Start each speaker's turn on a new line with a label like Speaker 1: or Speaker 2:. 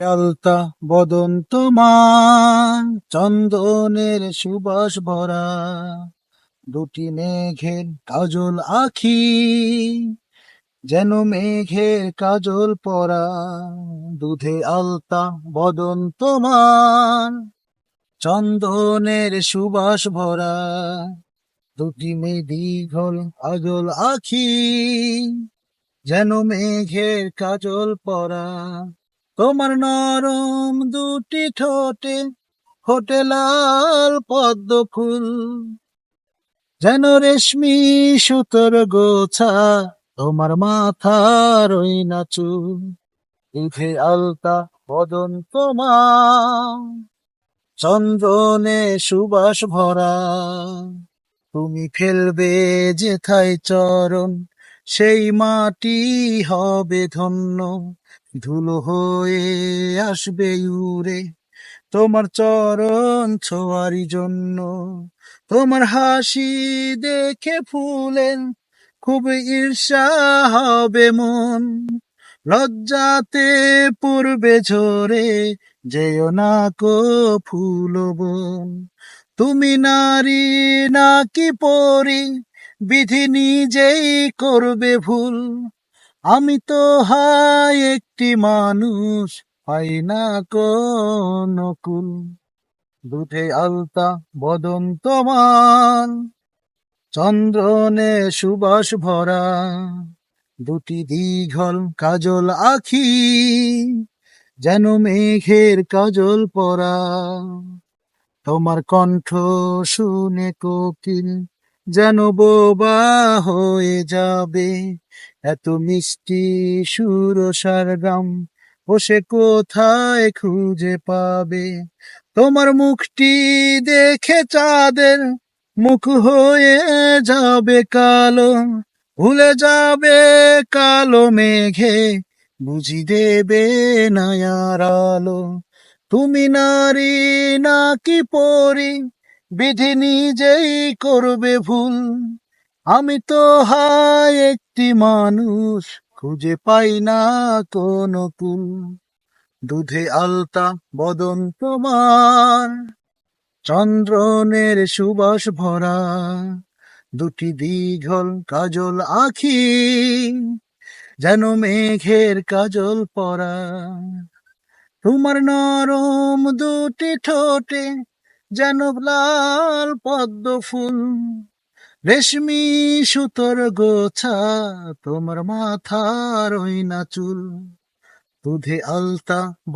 Speaker 1: আলতা বদন তোমার চন্দনের সুবাস ভরা। দুটি মেঘের কাজল আখি, যেন মেঘের কাজল পরা। দুধে আলতা বদন তোমার চন্দনের সুবাস ভরা। দুটি মে দীঘল কাজল আখি, যেন মেঘের কাজল পরা। তোমার নরম দুটি ঠোঁটে ফোটে লাল পদ্ম ফুল। যেন রেশমি সুতোর গোছা, তোমার মাথার ওই না চুল উঠে আলতা বদন তোমার, চন্দনে সুবাস ভরা। তুমি ফেলবে যেথায় চরণ সেই মাটি হবে ধন্য, ধুলো হয়ে আসবে উড়ে। তোমার চরণ ছোয়ারি জন্য, তোমার হাসি দেখে ফুলেন, খুব ঈর্ষা হবে মন। লজ্জাতে পূর্বে ঝরে, যেও না কো ফুল বোন। তুমি নারী নাকি পরি বিধি নিজেই করবে ভুল। আমি তো হাই একটি মানুষ পাই না কোন কুল। দুধে আলতা, বদন তোমার চন্দ্রনে সুবাস ভরা, দুটি দীঘল কাজল আখি, যেন মেঘের কাজল পরা। তোমার কণ্ঠ শুনে কোকিল যেন বোবা হয়ে যাবে। এত মিষ্টি সুর সারগাম বসে কোথায় খুঁজে পাবে? তোমার মুখটি দেখে চাঁদের মুখ হয়ে যাবে কালো, ভুলে যাবে কালো মেঘে। বুঝি দেবে নয়ার আলো, তুমি নারী নাকি পরি? বিধি নিজেই করবে ভুল। আমি তো হাই একটি মানুষ, খুঁজে পাই না কোন কুল। দুধে আলতা বদন তোমার, চন্দ্রনের সুবাস ভরা। দুটি দীঘল কাজল আখি, যেন মেঘের কাজল পরা। তোমার নরম দুটি ঠোঁটে যেন লাল পদ্ম ফুল রেশমি সুতোর গোছা তোমার মাথার ওই না চুল দুধে আলতা